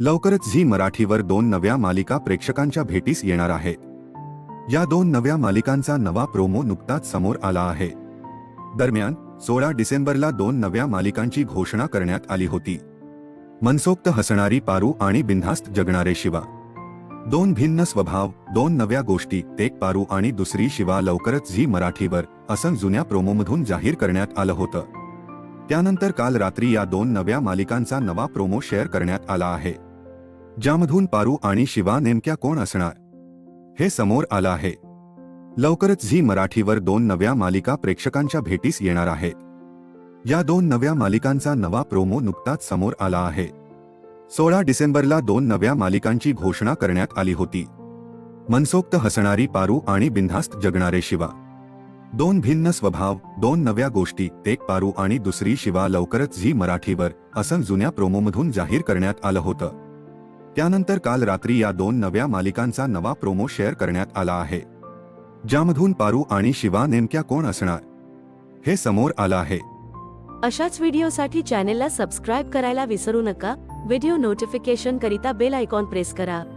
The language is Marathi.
लवकरच झी मराठीवर दोन नव्या मालिका प्रेक्षकांच्या भेटीस येणार आहेत या दोन नव्या मालिकांचा नवा प्रोमो नुकताच समोर आला आहे. दरम्यान सोळा डिसेंबरला दोन नव्या मालिकांची घोषणा करण्यात आली होती. मनसोक्त हसणारी पारू आणि बिनधास्त जगणारे शिवा. दोन भिन्न स्वभाव दोन नव्या गोष्टी एक पारू आणि दुसरी शिवा लवकरच झी मराठीवर असं जुन्या प्रोमोमधून जाहीर करण्यात आलं होतं. त्यानंतर काल रात्री या दोन नव्या मालिकांचा नवा प्रोमो शेअर करण्यात आला आहे. ज्यामधून पारू आणि शिवा नेमक्या कोण असणार? हे समोर आलं आहे. लवकरच झी मराठीवर दोन नव्या मालिका प्रेक्षकांच्या भेटीस येणार आहेत या दोन नव्या मालिकांचा नवा प्रोमो नुकताच समोर आला आहे. सोळा डिसेंबरला दोन नव्या मालिकांची घोषणा करण्यात आली होती. मनसोक्त हसणारी पारू आणि बिनधास्त जगणारे शिवा. दोन भिन्न स्वभाव दोन नव्या गोष्टी एक पारू आणि दुसरी शिवा लवकरच झी मराठीवर असं जुन्या प्रोमोमधून जाहीर करण्यात आलं होतं. त्यानंतर काल रात्री या दोन नव्या मालिकांचा नवा प्रोमो शेअर करण्यात आला आहे. ज्यामधून पारू आणि शिवा नेमक्या कोण असणार? हे समोर आलं आहे. अशाच व्हिडिओसाठी चॅनेलला सबस्क्राईब करायला विसरू नका. व्हिडिओ नोटिफिकेशन करिता बेल आयकॉन प्रेस करा.